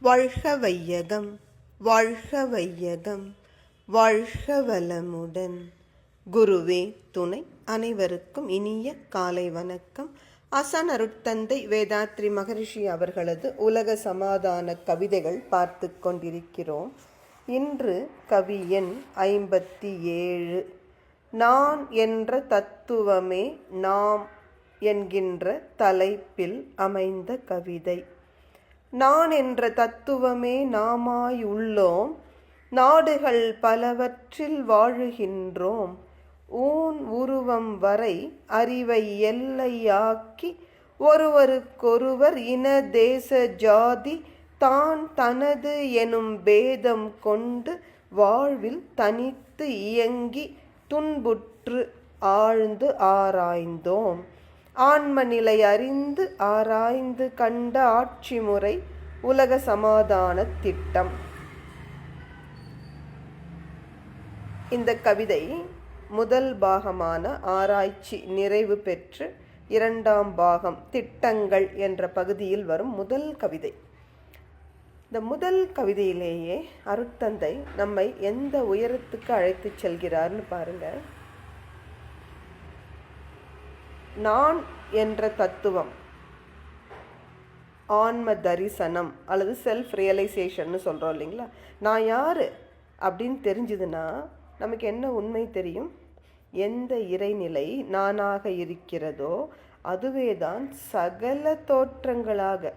வாழ்க வையகம் வாழ்க வையகம் வாழ்க வளமுடன் குருவே துணை அனைவருக்கும் இனிய காலை வணக்கம். அசான் அருட்தந்தை வேதாத்ரி மகரிஷி அவர்களது உலக சமாதான கவிதைகள் பார்த்து கொண்டிருக்கிறோம். இன்று கவி எண் ஐம்பத்தி ஏழு நான் என்ற தத்துவமே நாம் என்கின்ற தலைப்பில் அமைந்த கவிதை. நான் என்ற தத்துவமே நாமாய் உள்ளோம். நாடுகள் பலவற்றில் வாழுகின்றோம். ஊன் உருவம் வரை அறிவை எல்லையாக்கி ஒருவருக்கொருவர் இன தேச ஜாதி தான் தனது எனும் பேதம் கொண்டு வாழ்வில் தனித்து இயங்கி துன்புற்று ஆழ்ந்து ஆராய்ந்தோம். ஆன்ம நிலை அறிந்து ஆராய்ந்து கண்ட ஆட்சி முறை உலக சமாதான திட்டம். இந்த கவிதை முதல் பாகமான ஆராய்ச்சி நிறைவு பெற்று இரண்டாம் பாகம் திட்டங்கள் என்ற பகுதியில் வரும் முதல் கவிதை. இந்த முதல் கவிதையிலேயே அருட்தந்தை நம்மை எந்த உயரத்துக்கு அழைத்து செல்கிறார்னு பாருங்கள் நான் என்ற தத்துவம். ஆன்ம தரிசனம் அல்லது செல்ஃப் ரியலைசேஷன்னு சொல்கிறோம் இல்லைங்களா? நான் யார் அப்படின்னு தெரிஞ்சுதுன்னா நமக்கு என்ன உண்மை தெரியும்? எந்த இறைநிலை நானாக இருக்கிறதோ அதுவே தான் சகல தோற்றங்களாக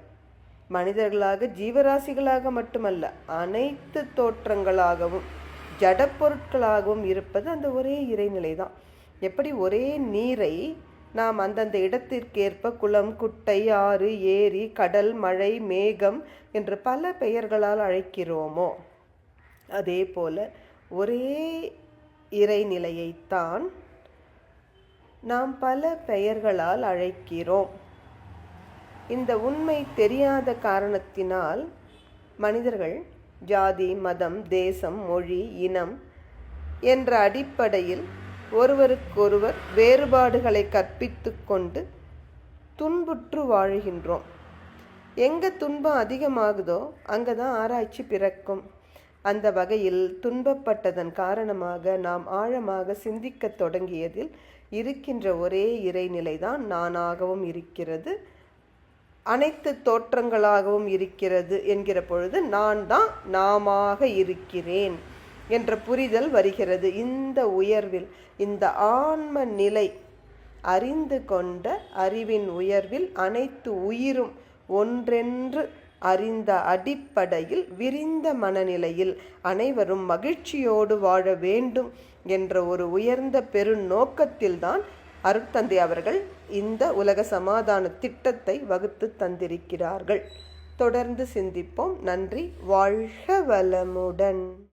மனிதர்களாக ஜீவராசிகளாக மட்டுமல்ல அனைத்து தோற்றங்களாகவும் ஜடப்பொருட்களாகவும் இருப்பது அந்த ஒரே இறைநிலை தான் எப்படி ஒரே நீரை நாம் அந்தந்த இடத்திற்கேற்ப குளம் குட்டை ஆறு ஏரி கடல் மழை மேகம் என்று பல பெயர்களால் அழைக்கிறோமோ அதே போல ஒரே இறைநிலையைத்தான் நாம் பல பெயர்களால் அழைக்கிறோம். இந்த உண்மை தெரியாத காரணத்தினால் மனிதர்கள் ஜாதி மதம் தேசம் மொழி இனம் என்ற அடிப்படையில் ஒருவருக்கொருவர் வேறுபாடுகளை கற்பித்து கொண்டு துன்புற்று வாழ்கின்றோம். எங்கே துன்பம் அதிகமாகுதோ அங்கே தான் ஆராய்ச்சி பிறக்கும். அந்த வகையில் துன்பப்பட்டதன் காரணமாக நாம் ஆழமாக சிந்திக்கத் தொடங்கியதில் இருக்கின்ற ஒரே இறைநிலைதான் நானாகவும் இருக்கிறது அனைத்து தோற்றங்களாகவும் இருக்கிறது என்கிற பொழுது நான் தான் நாமாக இருக்கிறேன். என்ற புரிதல் வருகிறது. இந்த உயர்வில் இந்த ஆன்ம நிலை அறிந்து கொண்ட அறிவின் உயர்வில் அனைத்து உயிரும் ஒன்றென்று அறிந்த அடிப்படையில் விரிந்த மனநிலையில் அனைவரும் மகிழ்ச்சியோடு வாழ வேண்டும் என்ற ஒரு உயர்ந்த பெருநோக்கத்தில்தான் அருட்தந்தை அவர்கள் இந்த உலக சமாதான திட்டத்தை வகுத்து தந்திருக்கிறார்கள். தொடர்ந்து சிந்திப்போம். நன்றி. வாழ்க வளமுடன்.